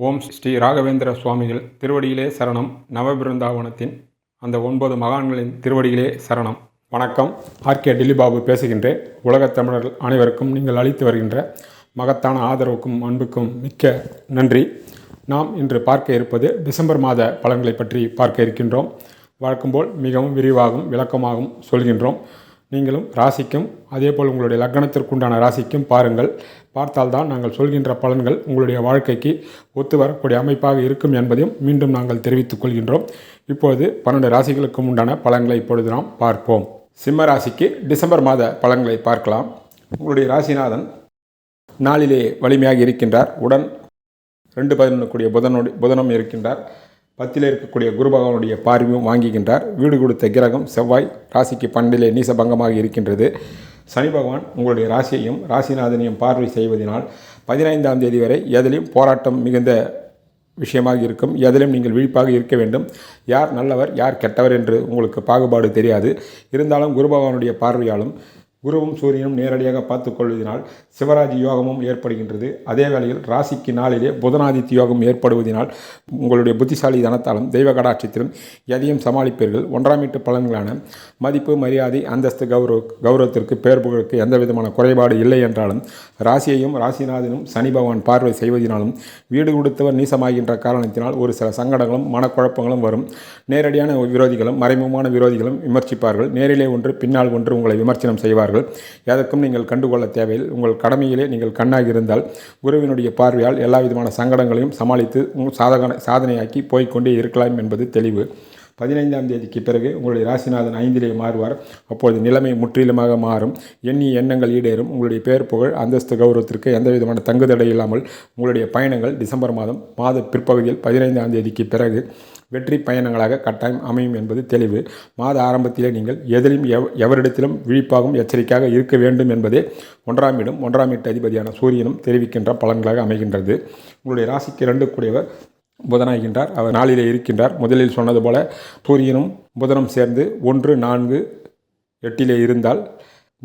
ஓம் ஸ்ரீ ராகவேந்திர சுவாமிகள் திருவடியிலே சரணம். நவபிருந்தாவனத்தின் அந்த ஒன்பது மகான்களின் திருவடியிலே சரணம். வணக்கம். ஆர்கே டில்லிபாபு பேசுகின்றேன் உலகத் தமிழர்கள் அனைவருக்கும் நீங்கள் அளித்து வருகின்ற மகத்தான ஆதரவுக்கும் அன்புக்கும் மிக்க நன்றி. நாம் இன்று பார்க்க இருப்பது டிசம்பர் மாத பலன்களை பற்றி பார்க்க இருக்கின்றோம். வழக்கம்போல் மிகவும் விரிவாகவும் விளக்கமாகவும் சொல்கின்றோம். நீங்களும் ராசிக்கும் அதேபோல் உங்களுடைய லக்னத்திற்குண்டான ராசிக்கும் பாருங்கள். பார்த்தால்தான் நாங்கள் சொல்கின்ற பலன்கள் உங்களுடைய வாழ்க்கைக்கு ஒத்து வரக்கூடிய அமைப்பாக இருக்கும் என்பதையும் மீண்டும் நாங்கள் தெரிவித்துக் கொள்கின்றோம். இப்பொழுது பன்னெண்டு ராசிகளுக்கும் உண்டான பலன்களை இப்பொழுது நாம் பார்ப்போம். சிம்ம ராசிக்கு டிசம்பர் மாத பலன்களை பார்க்கலாம். உங்களுடைய ராசிநாதன் நாளிலே வலிமையாக இருக்கின்றார். உடன் ரெண்டு பதினொன்று கூடிய புதனோடு புதனும் இருக்கின்றார். பத்தில் இருக்கக்கூடிய குரு பகவானுடைய பார்வையும் வாங்குகின்றார். வீடு கொடுத்த கிரகம் செவ்வாய் ராசிக்கு பண்டிலே நீசபங்கமாக இருக்கின்றது. சனி பகவான் உங்களுடைய ராசியையும் ராசிநாதனையும் பார்வை செய்வதனால் பதினைந்தாம் தேதி வரை எதிலும் போராட்டம் மிகுந்த விஷயமாக இருக்கும். எதிலும் நீங்கள் விழிப்பாக இருக்க வேண்டும். யார் நல்லவர் யார் கெட்டவர் என்று உங்களுக்கு பாகுபாடு தெரியாது. இருந்தாலும் குரு பகவானுடைய பார்வையாலும் குருவும் சூரியனும் நேரடியாக பார்த்து கொள்வதனால் சிவராஜ் யோகமும் ஏற்படுகின்றது. அதே வேளையில் ராசிக்கு நாளிலே புதனாதித்ய யோகம் ஏற்படுவதனால் உங்களுடைய புத்திசாலி தனத்தாலும் தெய்வ கடாட்சத்திலும் எதையும் சமாளிப்பீர்கள். ஒன்றாம் வீட்டு பலன்களான மதிப்பு மரியாதை அந்தஸ்து கௌரவ கௌரவத்திற்கு பேர் புகழுக்கு எந்த விதமான குறைபாடு இல்லை என்றாலும் ராசியையும் ராசிநாதனும் சனி பகவான் பார்வை செய்வதனாலும் வீடு கொடுத்தவர் நீசமாகின்ற காரணத்தினால் ஒரு சில சங்கடங்களும் மனக்குழப்பங்களும் வரும். நேரடியான விரோதிகளும் மறைமுகமான விரோதிகளும் விமர்சிப்பார்கள். நேரிலே ஒன்று பின்னால் ஒன்று உங்களை விமர்சனம் செய்வார்கள் எதற்கும் நீங்கள் கண்டுகொள்ள தேவையில் உங்கள் கடமையிலே நீங்கள் கண்ணாக இருந்தால் குருவினுடைய பார்வையால் எல்லா விதமான சங்கடங்களையும் சமாளித்து உங்கள் சாதக சாதனையாக்கி போய்க்கொண்டே இருக்கலாம் என்பது தெளிவு. பதினைந்தாம் தேதிக்கு பிறகு உங்களுடைய ராசிநாதன் ஐந்திலே மாறுவார். அப்பொழுது நிலைமை முற்றிலுமாக மாறும். எண்ணிய எண்ணங்கள் ஈடேறும். உங்களுடைய பேர் புகழ் அந்தஸ்து கௌரவத்திற்கு எந்த விதமான தங்குதடை இல்லாமல் உங்களுடைய பயணங்கள் டிசம்பர் மாதம் மாத பிற்பகுதியில் பதினைந்தாம் தேதிக்கு பிறகு வெற்றி பயணங்களாக கட்டாயம் அமையும் என்பது தெளிவு. மாத ஆரம்பத்திலே நீங்கள் எதிலும் எவ் எவரிடத்திலும் விழிப்பாகவும் எச்சரிக்கையாக இருக்க வேண்டும் என்பதே ஒன்றாம் இடம். ஒன்றாம் இட்டு அதிபதியான சூரியனும் தெரிவிக்கின்ற பலன்களாக அமைகின்றது. உங்களுடைய ராசிக்கு இரண்டு கூடியவர். புதனாகின்றார். அவர் நாளிலே இருக்கின்றார். முதலில் சொன்னது போல சூரியனும் புதனும் சேர்ந்து ஒன்று நான்கு எட்டிலே இருந்தால்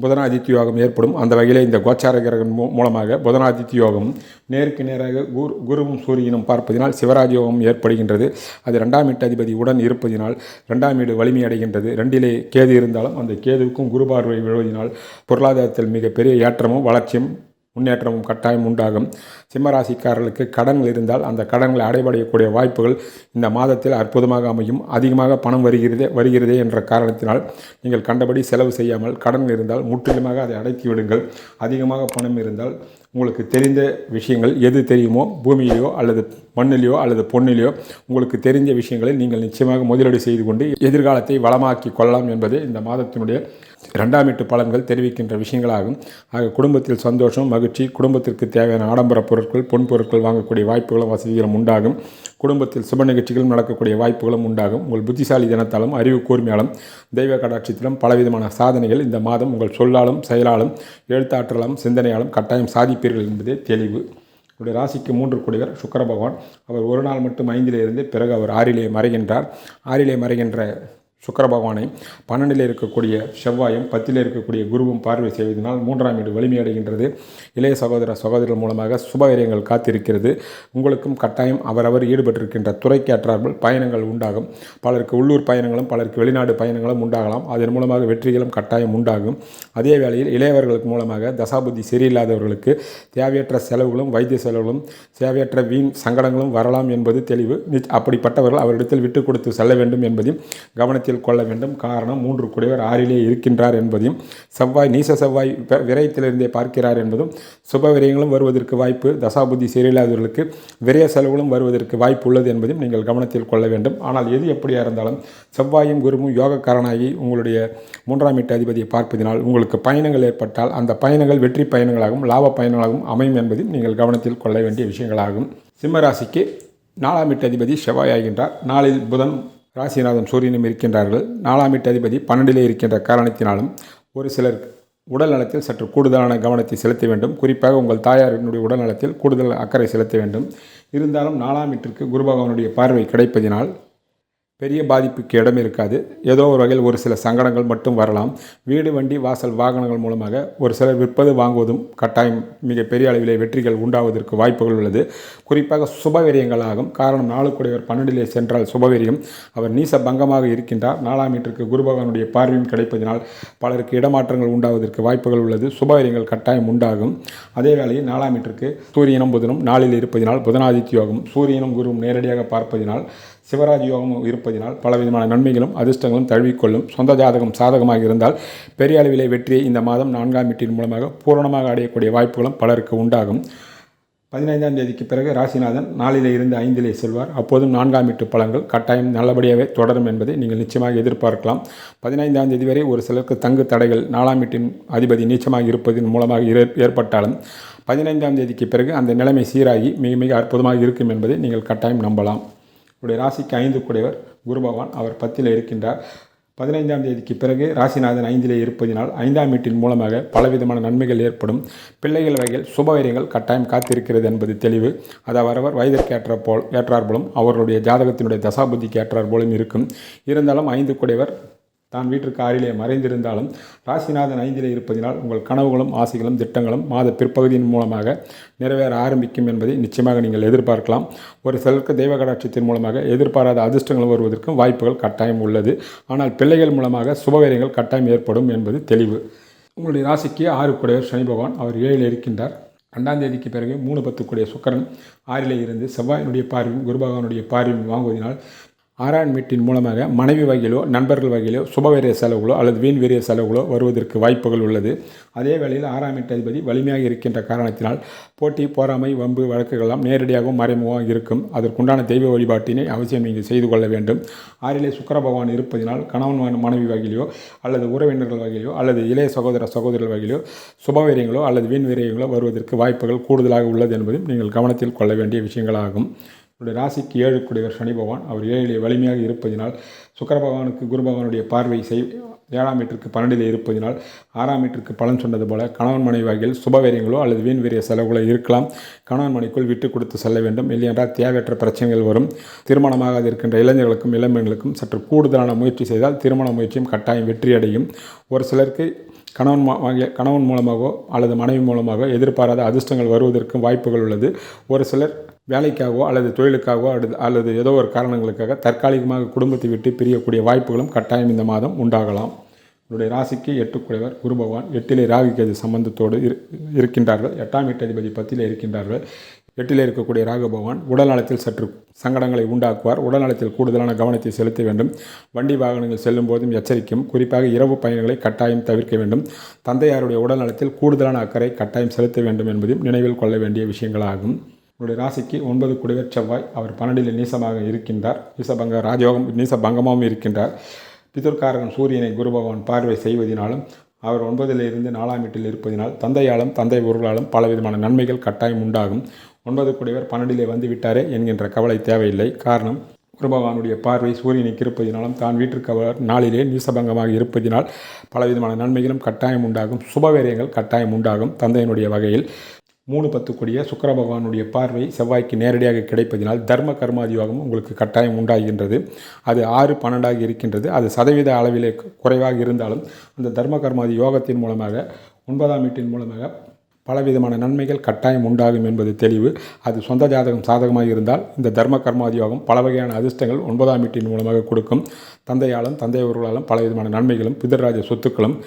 புதனாதித்ய யோகம் ஏற்படும். அந்த வகையில் இந்த கோச்சார கிரகம் மூலமாக புதனாதித்ய யோகம் நேருக்கு நேராக குரு குருவும் சூரியனும் பார்ப்பதினால் சிவராஜ் யோகம் ஏற்படுகின்றது. அது ரெண்டாம் வீட்டு அதிபதி உடன் இருப்பதினால் ரெண்டாம் வீடு வலிமை அடைகின்றது. ரெண்டிலே கேது இருந்தாலும் அந்த கேதுவுக்கும் குரு பார்வை விழுவதினால் பொருளாதாரத்தில் மிகப்பெரிய ஏற்றமும் வளர்ச்சியும் முன்னேற்றமும் கட்டாயம் உண்டாகும். சிம்மராசிக்காரர்களுக்கு கடன்கள் இருந்தால் அந்த கடன்களை அடைபடையக்கூடிய வாய்ப்புகள் இந்த மாதத்தில் அற்புதமாக அமையும். அதிகமாக பணம் வருகிறதே வருகிறதே என்ற காரணத்தினால் நீங்கள் கண்டபடி செலவு செய்யாமல் கடன்கள் இருந்தால் முற்றிலுமாக அதை அடைத்து விடுங்கள். அதிகமாக பணம் இருந்தால் உங்களுக்கு தெரிந்த விஷயங்கள் எது தெரியுமோ பூமியிலையோ அல்லது மண்ணிலையோ அல்லது பொண்ணிலையோ உங்களுக்கு தெரிந்த விஷயங்களை நீங்கள் நிச்சயமாக முதலீடு செய்து கொண்டு எதிர்காலத்தை வளமாக்கி கொள்ளலாம் என்பதே இந்த மாதத்தினுடைய ரெண்டாம் வீட்டு பலன்கள் தெரிவிக்கின்ற விஷயங்களாகும். ஆக குடும்பத்தில் சந்தோஷம் மகிழ்ச்சி குடும்பத்திற்கு தேவையான ஆடம்பர பொருட்கள் பொன் பொருட்கள் வாங்கக்கூடிய வாய்ப்புகளும் வசதிகளும் உண்டாகும். குடும்பத்தில் சுப நிகழ்ச்சிகளும் நடக்கக்கூடிய வாய்ப்புகளும் உண்டாகும். உங்கள் புத்திசாலி தினத்தாலும் அறிவு கூர்மையாலும் தெய்வ கடாட்சத்திலும் பலவிதமான சாதனைகள் இந்த மாதம் உங்கள் சொல்லாலும் செயலாலும் எழுத்தாற்றலாலும் சிந்தனையாலும் கட்டாயம் சாதிப்பீர்கள் என்பதே தெளிவு. உடைய ராசிக்கு மூன்று குடிவர் சுக்கர பகவான். அவர் ஒரு நாள் மட்டும் ஐந்திலே இருந்து பிறகு அவர் ஆறிலே மறைகின்றார். ஆறிலே மறைகின்ற சுக்கர பகவானை பன்னெண்டில் இருக்கக்கூடிய செவ்வாயும் பத்தில் இருக்கக்கூடிய குருவும் பார்வை செய்வதனால் மூன்றாம் வீடு வலிமையடைகின்றது இளைய சகோதர சகோதரர் மூலமாக சுபகாரியங்கள் காத்திருக்கிறது. உங்களுக்கும் கட்டாயம் அவரவர் ஈடுபட்டிருக்கின்ற துறைக்கு அற்றார்கள் பயணங்கள் உண்டாகும். பலருக்கு உள்ளூர் பயணங்களும் பலருக்கு வெளிநாடு பயணங்களும் உண்டாகலாம். அதன் மூலமாக வெற்றிகளும் கட்டாயம் உண்டாகும். அதே வேளையில் இளையவர்களுக்கு மூலமாக தசாபுத்தி சரியில்லாதவர்களுக்கு தேவையற்ற செலவுகளும் வைத்திய செலவுகளும் தேவையற்ற வீண் சங்கடங்களும் வரலாம் என்பது தெளிவு. அப்படிப்பட்டவர்கள் அவரிடத்தில் விட்டு கொடுத்து செல்ல வேண்டும் என்பதையும் கவனத்தில் கொள்ள வேண்டும். காரணம் மூன்று குடைவர் ஆறிலே இருக்கின்றார் என்பதையும் செவ்வாய் நீச செவ்வாய் விரயத்திலிருந்தே பார்க்கிறார் என்பதும் சுப விரயங்களும் வருவதற்கு வாய்ப்பு தசாபுத்தி சரியில்லாதவர்களுக்கு விரய செலவுகளும் வருவதற்கு வாய்ப்பு உள்ளது என்பதையும் நீங்கள் கவனத்தில் கொள்ள வேண்டும். ஆனால் எது எப்படியா இருந்தாலும் செவ்வாயும் குருவும் யோகக்காரனாகி உங்களுடைய மூன்றாம் வீட்டு அதிபதியை பார்ப்பதினால் உங்களுக்கு பயணங்கள் ஏற்பட்டால் அந்த பயணங்கள் வெற்றி பயணங்களாகவும் லாப பயணங்களாகவும் அமையும் என்பதையும் நீங்கள் கவனத்தில் கொள்ள வேண்டிய விஷயங்களாகும். சிம்மராசிக்கு நாலாம் வீட்டு அதிபதி செவ்வாய் ஆகின்றார். நாளில் புதன் ராசிநாதன் சூரியனும் இருக்கின்றார்கள். நாலாம் வீட்டு அதிபதி பன்னெண்டிலே இருக்கின்ற காரணத்தினாலும் ஒரு சிலர் உடல் நலத்தில் சற்று கூடுதலான கவனத்தை செலுத்த வேண்டும். குறிப்பாக உங்கள் தாயாரினுடைய உடல் நலத்தில் கூடுதல் அக்கறை செலுத்த வேண்டும். இருந்தாலும் நாலாம் வீட்டிற்கு குரு பகவானுடைய பார்வை கிடைப்பதினால் பெரிய பாதிப்புக்கு இடம் இருக்காது. ஏதோ ஒரு வகையில் ஒரு சில சங்கடங்கள் மட்டும் வரலாம். வீடு வண்டி வாசல் வாகனங்கள் மூலமாக ஒரு சிலர் விற்பது வாங்குவதும் கட்டாயம் மிக பெரிய அளவிலே வெற்றிகள் உண்டாவதற்கு வாய்ப்புகள் உள்ளது. குறிப்பாக சுபவீரியங்களாகும் காரணம் நாளுக்குடையவர் பன்னெண்டிலே சென்றால் சுபவீரியம் அவர் நீச பங்கமாக இருக்கின்றார். நாலாம் மீட்டருக்கு குரு பகவானுடைய பார்வையும் கிடைப்பதினால் பலருக்கு இடமாற்றங்கள் உண்டாவதற்கு வாய்ப்புகள் உள்ளது. சுபவீரியங்கள் கட்டாயம் உண்டாகும். அதே வேளையில் நாலாம் மீட்டருக்கு சூரியனும் புதனும் நாளில் இருப்பதினால் புதனாதித்யோகம் சூரியனும் குருவும் நேரடியாக பார்ப்பதினால் சிவராஜ் யோகமும் இருப்பதினால் பலவிதமான நன்மைகளும் அதிர்ஷ்டங்களும் தழுவிக்கொள்ளும் சொந்த ஜாதகம் சாதகமாக இருந்தால் பெரிய அளவிலே வெற்றியை இந்த மாதம் நான்காம் வீட்டின் மூலமாக பூரணமாக அடையக்கூடிய வாய்ப்புகளும் பலருக்கு உண்டாகும். பதினைந்தாம் தேதிக்கு பிறகு ராசிநாதன் நாளிலே இருந்து ஐந்திலே செல்வார். அப்போதும் நான்காம் வீட்டு பழங்கள் கட்டாயம் நல்லபடியாகவே தொடரும் என்பதை நீங்கள் நிச்சயமாக எதிர்பார்க்கலாம். பதினைந்தாம் தேதி வரை ஒரு சிலருக்கு தங்கு தடைகள் நாலாம் வீட்டின் அதிபதி நீச்சமாக இருப்பதன் மூலமாக ஏற்பட்டாலும் பதினைந்தாம் தேதிக்கு பிறகு அந்த நிலைமை சீராகி மிக மிக அற்புதமாக இருக்கும் என்பதை நீங்கள் கட்டாயம் நம்பலாம். உடைய ராசிக்கு ஐந்து கூடையவர் குரு பகவான். அவர் பத்தில் இருக்கின்றார். பதினைந்தாம் தேதிக்கு பிறகு ராசிநாதன் ஐந்திலே இருப்பதினால் ஐந்தாம் வீட்டின் மூலமாக பலவிதமான நன்மைகள் ஏற்படும். பிள்ளைகள் வகையில் சுபவீரியங்கள் கட்டாயம் காத்திருக்கிறது என்பது தெளிவு. அது அவரவர் வயதிற்கு ஏற்ற போல் ஏற்றார்போலும் அவர்களுடைய ஜாதகத்தினுடைய தசாபுத்திக்கு ஏற்றார் போலும் இருக்கும். இருந்தாலும் ஐந்து கூடையவர் தான் வீட்டிற்கு ஆறிலே மறைந்திருந்தாலும் ராசிநாதன் ஐந்திலே இருப்பதினால் உங்கள் கனவுகளும் ஆசைகளும் திட்டங்களும் மாத பிற்பகுதியின் மூலமாக நிறைவேற ஆரம்பிக்கும் என்பதை நிச்சயமாக நீங்கள் எதிர்பார்க்கலாம். ஒரு சிலருக்கு தெய்வ கடாட்சியத்தின் மூலமாக எதிர்பாராத அதிர்ஷ்டங்கள் வருவதற்கும் வாய்ப்புகள் கட்டாயம் உள்ளது. ஆனால் பிள்ளைகள் மூலமாக சுபகாரியங்கள் கட்டாயம் ஏற்படும் என்பது தெளிவு. உங்களுடைய ராசிக்கு ஆறு குடையர் சனி பகவான் அவர் ஏழில் இருக்கின்றார். ரெண்டாம் தேதிக்கு பிறகு மூணு பத்துக்குடைய சுக்கரன் ஆறிலே இருந்து செவ்வாயினுடைய பார்வையும் குரு பகவானுடைய பார்வையும் வாங்குவதனால் ஆறாம் வீட்டின் மூலமாக மனைவி வகையிலோ நண்பர்கள் வகையிலோ சுபவீரிய செலவுகளோ அல்லது வீண் வீரிய செலவுகளோ வருவதற்கு வாய்ப்புகள் உள்ளது. அதே வேளையில் ஆறாம் வீட்டு அதிபதி வலிமையாக இருக்கின்ற காரணத்தினால் போட்டி போராமை வம்பு வழக்குகளெல்லாம் நேரடியாகவும் மறைமுகமாக இருக்கும். அதற்குண்டான தெய்வ வழிபாட்டினை அவசியம் நீங்கள் செய்து கொள்ள வேண்டும். ஆறிலே சுக்கர பகவான் இருப்பதினால் கணவன் மனைவி வகையிலோ அல்லது உறவினர்கள் வகையிலோ அல்லது இளைய சகோதர சகோதரர்கள் வகையிலோ சுபவீரியங்களோ அல்லது வீண் வீரியங்களோ வருவதற்கு வாய்ப்புகள் கூடுதலாக உள்ளது என்பதும் நீங்கள் கவனத்தில் கொள்ள வேண்டிய விஷயங்களாகும். உங்களுடைய ராசிக்கு ஏழுக்குடையவர் சனி பகவான். அவர் ஏழிலே வலிமையாக இருப்பதினால் சுக்கர பகவானுக்கு குரு பகவானுடைய பார்வை செய் ஏழாம் வீட்டிற்கு பன்னெண்டிலே இருப்பதினால் ஆறாம் வீட்டிற்கு பலன் சொன்னது போல கணவன் மனைவி வகையில் சுபவீரியங்களோ அல்லது வீண் வீரிய செலவுகளோ இருக்கலாம். கணவன் மனைக்குள் விட்டு கொடுத்து செல்ல வேண்டும். இல்லையென்றால் தேவையற்ற பிரச்சனைகள் வரும். திருமணமாகாது இருக்கின்ற இளைஞர்களுக்கும் இளம்பெண்களுக்கும் சற்று கூடுதலான முயற்சி செய்தால் திருமண முயற்சியும் கட்டாயம் வெற்றியடையும். ஒரு சிலருக்கு கணவன் மா- வாங்கிய கணவன் மூலமாகவோ அல்லது மனைவி மூலமாகவோ எதிர்பாராத அதிர்ஷ்டங்கள் வருவதற்கும் வாய்ப்புகள் உள்ளது. ஒரு சிலர் வேலைக்காகவோ அல்லது தொழிலுக்காகவோ அல்லது அல்லது ஏதோ ஒரு காரணங்களுக்காக தற்காலிகமாக குடும்பத்தை விட்டு பிரியக்கூடிய வாய்ப்புகளும் கட்டாயம் இந்த மாதம் உண்டாகலாம். உங்களுடைய ராசிக்கு எட்டுக்குடையவர் குரு பகவான். எட்டிலே ராகு கேது சம்பந்தத்தோடு இரு இருக்கின்றார்கள். எட்டாம் வீட்டு அதிபதி பத்திலே இருக்கின்றார்கள். எட்டிலே இருக்கக்கூடிய ராகு பகவான் உடல் நலத்தில் சற்று சங்கடங்களை உண்டாக்குவார். உடல் நலத்தில் கூடுதலான கவனத்தை செலுத்த வேண்டும். வண்டி வாகனங்கள் செல்லும் போதும் எச்சரிக்கும். குறிப்பாக இரவு பயணங்களை கட்டாயம் தவிர்க்க வேண்டும். தந்தையாருடைய உடல் நலத்தில் கூடுதலான அக்கறை கட்டாயம் செலுத்த வேண்டும் என்பதையும் நினைவில் கொள்ள வேண்டிய விஷயங்களாகும். உங்களுடைய ராசிக்கு ஒன்பது குடிவர் செவ்வாய். அவர் பன்னெண்டில் நீசமாக இருக்கின்றார். நீசபங்க ராஜயோகம் நீசபங்கமாகவும் இருக்கின்றார். பிதுர்காரகன் சூரியனை குரு பகவான் பார்வை செய்வதினாலும் அவர் ஒன்பதிலிருந்து நாலாம் வீட்டில் இருப்பதினால் தந்தையாலும் தந்தை பொருளாலும் பலவிதமான நன்மைகள் கட்டாயம் உண்டாகும். ஒன்பது குடிவர் பன்னெண்டிலே வந்து விட்டாரே என்கின்ற கவலை தேவையில்லை. காரணம் குரு பகவானுடைய பார்வை சூரியனுக்கு இருப்பதினாலும் தான் வீட்டிற்கு அவர் நாளிலே நீசபங்கமாக இருப்பதினால் பலவிதமான நன்மைகளும் கட்டாயம் உண்டாகும். சுபவேரியங்கள் கட்டாயம் உண்டாகும் தந்தையினுடைய வகையில். மூணு பத்து கூடிய சுக்கர பகவானுடைய பார்வை செவ்வாய்க்கு நேரடியாக கிடைப்பதினால் தர்ம கர்மாதியோகம் உங்களுக்கு கட்டாயம் உண்டாகின்றது. அது ஆறு பன்னெண்டாக இருக்கின்றது. அது சதவீத அளவிலே குறைவாக இருந்தாலும் அந்த தர்ம கர்மாதி யோகத்தின் மூலமாக ஒன்பதாம் வீட்டின் மூலமாக பலவிதமான நன்மைகள் கட்டாயம் உண்டாகும் என்பது தெளிவு. அது சொந்த ஜாதகம் சாதகமாக இருந்தால் இந்த தர்ம கர்மாதி யோகம் பல வகையான அதிர்ஷ்டங்கள் ஒன்பதாம் வீட்டின் மூலமாக கொடுக்கும். தந்தையாலும் தந்தையவர்களாலும் பலவிதமான நன்மைகளும் பிதர்ராஜ சொத்துக்களும்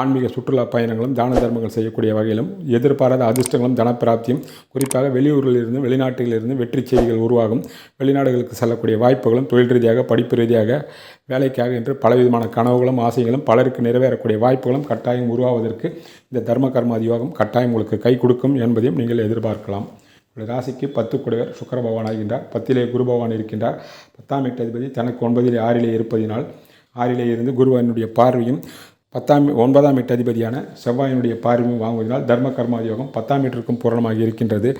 ஆன்மீக சுற்றுலா பயணங்களும் தான தர்மங்கள் செய்யக்கூடிய வகையிலும் எதிர்பாராத அதிர்ஷ்டங்களும் தனப்பிராப்தியும் குறிப்பாக வெளியூரிலிருந்து வெளிநாட்டிலிருந்து வெற்றி செய்திகள் உருவாகும். வெளிநாடுகளுக்கு செல்லக்கூடிய வாய்ப்புகளும் தொழில் ரீதியாக படிப்பு ரீதியாக வேலைக்காக என்று பலவிதமான கனவுகளும் ஆசைகளும் பலருக்கு நிறைவேறக்கூடிய வாய்ப்புகளும் கட்டாயம் உருவாவதற்கு இந்த தர்ம கர்மாதி யோகம் கட்டாயம் உங்களுக்கு கை கொடுக்கும் என்பதையும் நீங்கள் எதிர்பார்க்கலாம். ராசிக்கு பத்து குடைவர் சுக்கர பகவான் ஆகின்றார். பத்திலே குரு பகவான் இருக்கின்றார். பத்தாம் எட்டு அதிபதி தனக்கு ஒன்பதிலே ஆறிலே இருப்பதினால் ஆறிலே இருந்து குருவனுடைய பார்வையும் பத்தாம் ஒன்பதாம் எட்டு அதிபதியான செவ்வாயினுடைய பார்வையும் வாங்குவதனால் தர்ம கர்மா யோகம் பத்தாம் எட்டிற்கும் பூரணமாக இருக்கின்றது.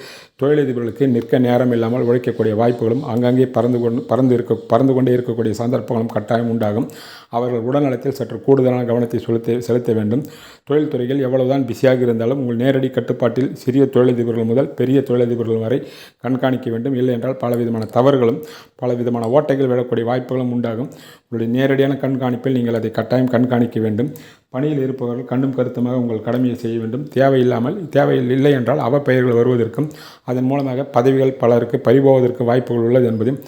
தொழிலதிபர்களுக்கு நிற்க நேரம் இல்லாமல் உழைக்கக்கூடிய வாய்ப்புகளும் அங்கங்கே பறந்து கொண்டு பறந்து இருக்க பறந்து கொண்டே இருக்கக்கூடிய சந்தர்ப்பங்களும் கட்டாயம் உண்டாகும். அவர்கள் உடல்நலத்தில் சற்று கூடுதலான கவனத்தை செலுத்த செலுத்த வேண்டும். தொழில்துறையில் எவ்வளவுதான் பிஸியாக இருந்தாலும் உங்கள் நேரடி கட்டுப்பாட்டில் சிறிய தொழிலதிபர்கள் முதல் பெரிய தொழிலதிபர்கள் வரை கண்காணிக்க வேண்டும். இல்லை என்றால் பலவிதமான தவறுகளும் பலவிதமான ஓட்டைகள் விடக்கூடிய வாய்ப்புகளும் உண்டாகும். உங்களுடைய நேரடியான கண்காணிப்பில் நீங்கள் அதை கட்டாயம் கண்காணிக்க வேண்டும். பணியில் இருப்பவர்கள் கண்ணும் கருத்துமாக உங்கள் கடமையை செய்ய வேண்டும். தேவையில்லாமல் தேவையில் இல்லை என்றால் அவப்பெயர்கள் வருவதற்கும் அதன் மூலமாக பதவிகள் பலருக்கு பறிபோவதற்கு வாய்ப்புகள் உள்ளது என்பதையும்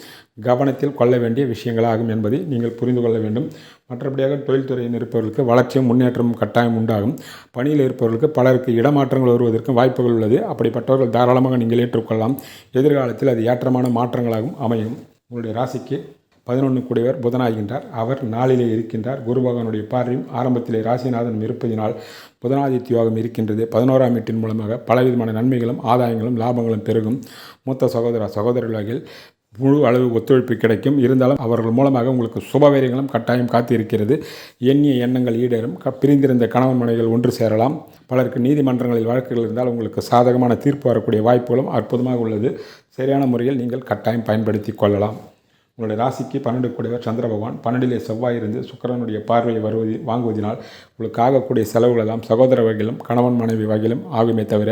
கவனத்தில் கொள்ள வேண்டிய விஷயங்களாகும் என்பதை நீங்கள் புரிந்து கொள்ள வேண்டும். மற்றபடியாக தொழில்துறையில் இருப்பவர்களுக்கு வளர்ச்சியும் முன்னேற்றமும் கட்டாயம் உண்டாகும். பணியில் இருப்பவர்களுக்கு பலருக்கு இடமாற்றங்கள் வருவதற்கும் வாய்ப்புகள் உள்ளது. அப்படிப்பட்டவர்கள் தாராளமாக நீங்கள் ஏற்றுக்கொள்ளலாம். எதிர்காலத்தில் அது ஏற்றமான மாற்றங்களாகவும் அமையும். உங்களுடைய ராசிக்கு பதினொன்று கூடியவர் புதனாகின்றார். அவர் நாளிலே இருக்கின்றார். குரு பகவானுடைய பார்வையும் ஆரம்பத்திலே ராசிநாதனும் இருப்பதினால் புதனாதித்ய யோகம் இருக்கின்றது. பதினோராம் வீட்டின் மூலமாக பலவிதமான நன்மைகளும் ஆதாயங்களும் லாபங்களும் பெருகும். மூத்த சகோதர சகோதரர்கள் முழு அளவு ஒத்துழைப்பு கிடைக்கும். இருந்தாலும் அவர்கள் மூலமாக உங்களுக்கு சுபவேரியங்களும் கட்டாயம் காத்திருக்கிறது. எண்ணிய எண்ணங்கள் ஈடேறும். க பிரிந்திருந்த கணவன் மனைவிகள் ஒன்று சேரலாம். பலருக்கு நீதிமன்றங்களில் வழக்குகள் இருந்தால் உங்களுக்கு சாதகமான தீர்ப்பு வரக்கூடிய வாய்ப்புகளும் அற்புதமாக உள்ளது. சரியான முறையில் நீங்கள் கட்டாயம் பயன்படுத்தி கொள்ளலாம். உங்களுடைய ராசிக்கு பன்னெண்டு கூடியவர் சந்திர பகவான். பன்னெண்டிலே செவ்வாய் இருந்து சுக்கரனுடைய பார்வையை வருவது வாங்குவதனால் உங்களுக்கு ஆகக்கூடிய செலவுகள் எல்லாம் சகோதர வகையிலும் கணவன் மனைவி வகையிலும் ஆகுமே தவிர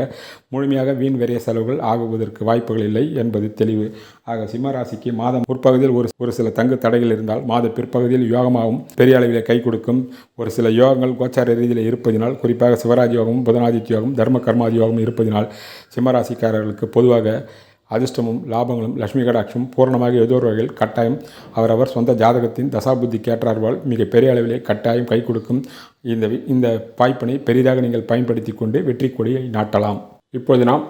முழுமையாக வீண் வெறிய செலவுகள் ஆகுவதற்கு வாய்ப்புகள் இல்லை என்பது தெளிவு. ஆக சிம்ம ராசிக்கு மாதம் முற்பகுதியில் ஒரு ஒரு சில தங்கு தடைகள் இருந்தால் மாத பிற்பகுதியில் யோகமாகவும் பெரிய அளவிலே கை கொடுக்கும். ஒரு சில யோகங்கள் கோச்சார ரீதியில் இருப்பதினால் குறிப்பாக சிவராஜ் யோகமும் புதனாதித்ய யோகம் தர்ம கர்மாதி யோகம் இருப்பதினால் சிம்மராசிக்காரர்களுக்கு பொதுவாக அதிர்ஷ்டமும் லாபங்களும் லட்சுமி கடாட்சமும் பூரணமாக ஏதோ ஒரு வகையில் கட்டாயம். அவரவர் சொந்த ஜாதகத்தின் தசாபுத்தி கேட்டார்வால் மிக பெரிய அளவிலே கட்டாயம் கை கொடுக்கும். இந்த இந்த வாய்ப்பினை பெரிதாக நீங்கள் பயன்படுத்தி கொண்டு வெற்றி கொடியை நாட்டலாம். இப்போது நாம்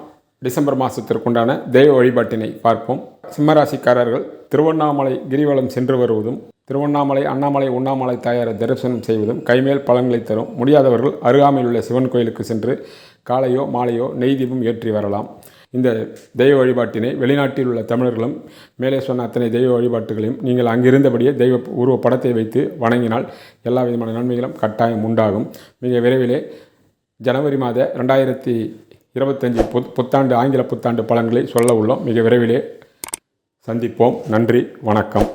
டிசம்பர் மாதத்திற்குண்டான தெய்வ வழிபாட்டினை பார்ப்போம். சிம்மராசிக்காரர்கள் திருவண்ணாமலை கிரிவலம் சென்று வருவதும் திருவண்ணாமலை அண்ணாமலை உண்ணாமலை தாயாரை தரிசனம் செய்வதும் கைமேல் பலன்களை தரும். முடியாதவர்கள் அருகாமையில் உள்ள சிவன் கோயிலுக்கு சென்று காலையோ மாலையோ நெய் தீபம் ஏற்றி வரலாம். இந்த தெய்வ வழிபாட்டினை வெளிநாட்டில் உள்ள தமிழர்களும் மேலே சொன்ன அத்தனை தெய்வ வழிபாட்டுகளையும் நீங்கள் அங்கிருந்தபடியே தெய்வ உருவ படத்தை வைத்து வணங்கினால் எல்லா விதமான நன்மைகளும் கட்டாயம் உண்டாகும். மிக விரைவிலே ஜனவரி மாத ரெண்டாயிரத்தி இருபத்தஞ்சி புத் புத்தாண்டு ஆங்கில புத்தாண்டு பலன்களை சொல்ல உள்ளோம். மிக விரைவிலே சந்திப்போம். நன்றி வணக்கம்.